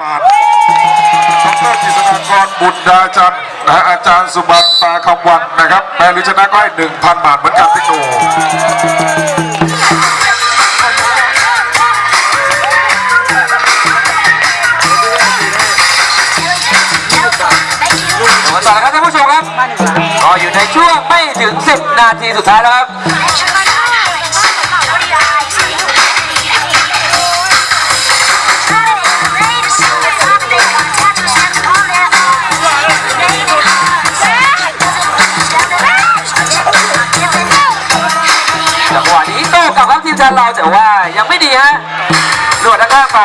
บาทดรกิษณากรบุตรดาจันทร์นะฮะอาจารย์สุบันตาคำวันนะครับแพ้หรือชนะก็ให้หนึ่งพันบาทเหมือนกันพี่โตมาต่อครับท่านผู้ชมครับก็อยู่ในช่วงไม่ถึง 10 นาทีสุดท้ายแล้วครับ ไม่ดีฮะหลวดด้านข้างไป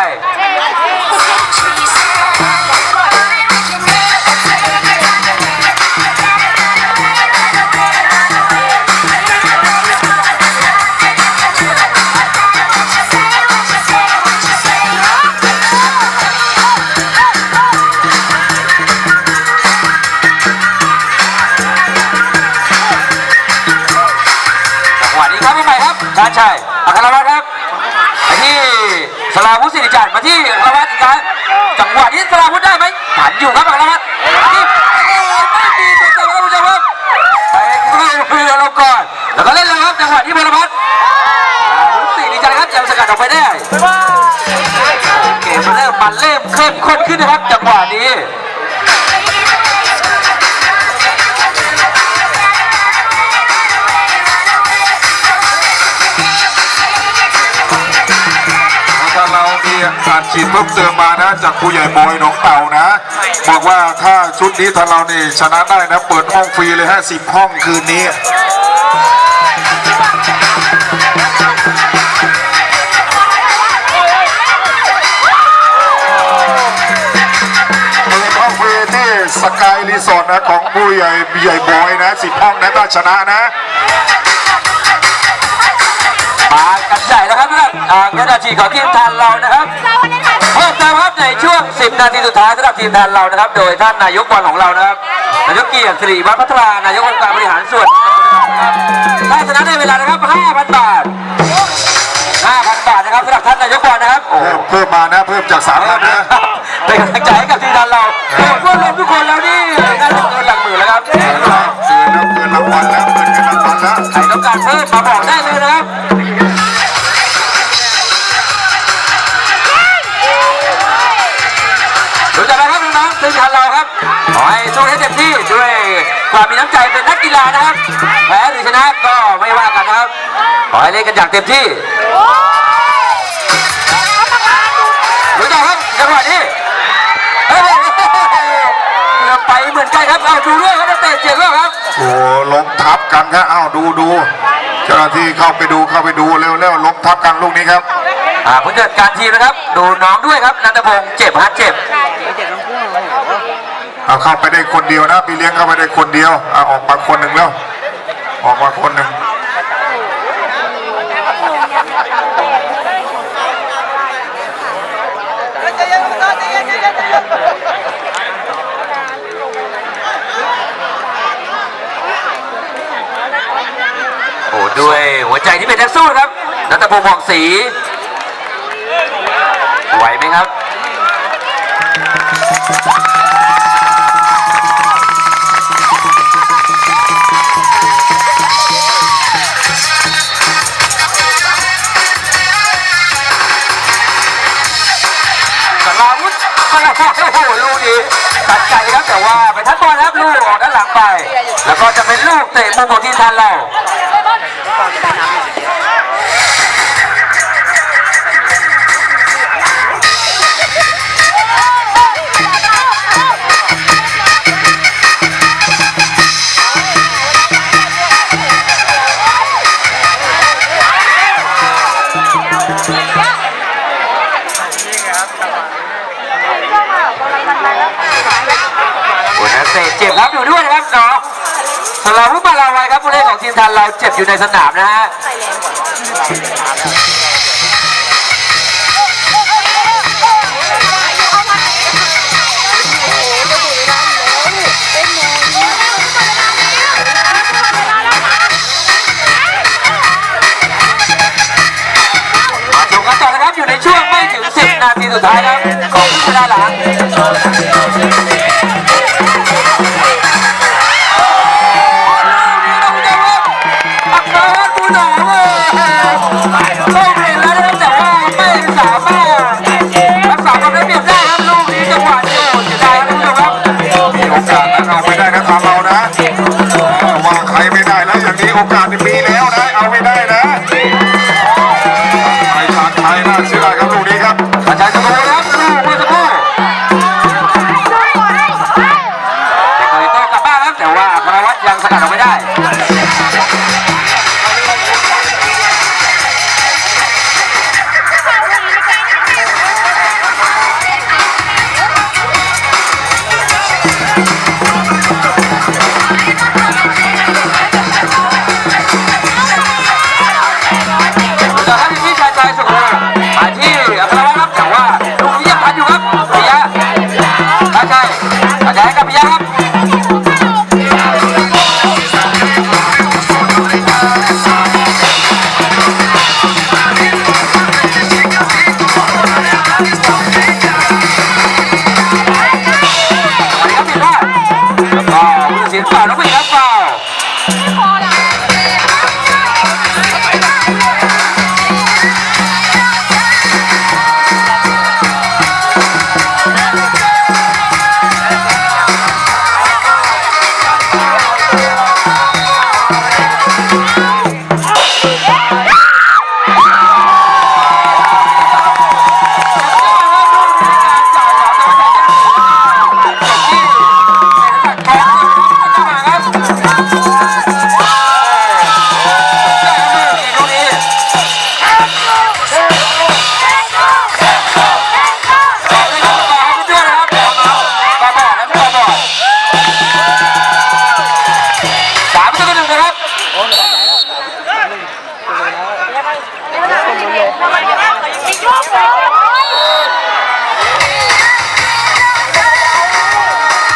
จังหวะนี้ครับพี่ใหม่ครับชาญชัยอัครวัฒน์ครับไปที่ สลาวุฒิสิริจันทร์มาที่อัครวัฒน์อีกครั้งจังหวะนี้สลาวุฒิได้ไหมหันอยู่ครับอัครวัฒน์ที่โอ้โหไม่มีตัวเต็มครับผู้ชมครับไปเข้าเรือเราก่อนแล้วก็เล่นเลยครับจังหวะที่พลพัฒน์สลาวุฒิสิริจันทร์ครับยังสกัดออกไปได้เกมเริ่มมันเริ่มเข้มข้นขึ้นนะครับจังหวะนี้ ฉีดเพิ่มเติมมานะจากผู้ใหญ่บอยหนองเต่านะ บอกว่าถ้าชุดนี้ถ้าเรานี่ชนะได้นะ เปิดห้องฟรีเลยฮะสิบห้องคืนนี้เปิดห้องฟรีที่สกายรีสอร์ทนะของผู้ใหญ่ใหญ่บอยนะสิบห้องนะถ้าชนะนะมากันใหญ่แล้วครับสำหรับอ่าเงินอาชีพของทีมทานเรานะครับ 10 นาทีสุดท้ายสำหรับทีมทานเรานะครับ โดยท่านนายกบอลของเรานะครับ นายกเกียรติสิริวัฒน์พัฒนานายกองค์การบริหารส่วนได้ชนะในเวลานะครับ 5,000 บาท 5,000 บาทนะครับสำหรับท่านนายกบอลนะครับ โอ้โหเพิ่มเพิ่มมานะเพิ่มจากสามพันนะ เป็นกำลังใจให้กับทีมทานเราโอ้โหรวมทุกคนแล้วนี่ได้เงินหลักหมื่นแล้วครับเกินแล้วเกินรางวัลแล้วเกินเงินรางวัลแล้ว ใครต้องการเพิ่มมาบอกได้เลย ครับน้องๆซึ่ทันเราครับขอให้สู้ให้เต็มที่ด้วยความมีน้ำใจเป็นนักกีฬานะครับ แพ้หรือชนะก็ไม่ว่ากันนะครับ ขอให้เล่นกันอย่างเต็มที่รู้จักครับจังหวะนี้เฮ้ยไปเหมือนกันครับเอาดูด้วยครับนักเตะเจ็บแล้วครับโอ้ล้มทับกันครับอ้าวดูดูเจ้าหน้าที่เข้าไปดูเข้าไปดูเร็วเร็วล้มทับกันลูกนี้ครับ อ่าผู้จัดการทีมนะครับ ดูน้องด้วยครับนันทพงศ์เจ็บฮะเจ็บเอาเข้าไปได้คนเดียวนะพี่เลี้ยงเข้าไปได้คนเดียวเอาออกมาคนหนึ่งแล้ว ออกมาคนหนึ่งโอ้ด้วยหัวใจที่เป็นนักสู้ครับนันทพงศ์ผ่องศรี ไหวไหมครับสลาวุธโอ้ลูกนี้ตัดใจครับแต่ว่าไปทัดบอลครับลูกออกด้านหลังไป แล้วก็จะเป็นลูกเตะมุมของทีมทันเรา เจ็บครับอยู่ด้วยนะครับน้องสลาวุฒิบาลาวยครับผู้เล่นของทีมทันเราเจ็บอยู่ในสนามนะฮะอยู่ในช่วงไม่ถึง 10 นาทีสุดท้ายครับของเวลาหลั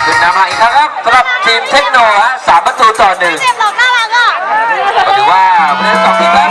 ขึ้นนำมาอีกครั้งครับสำหรับทีมเทคโนฮะสามประตูต่อหนึ่งเก็ถือว่าเพื่นสองทีม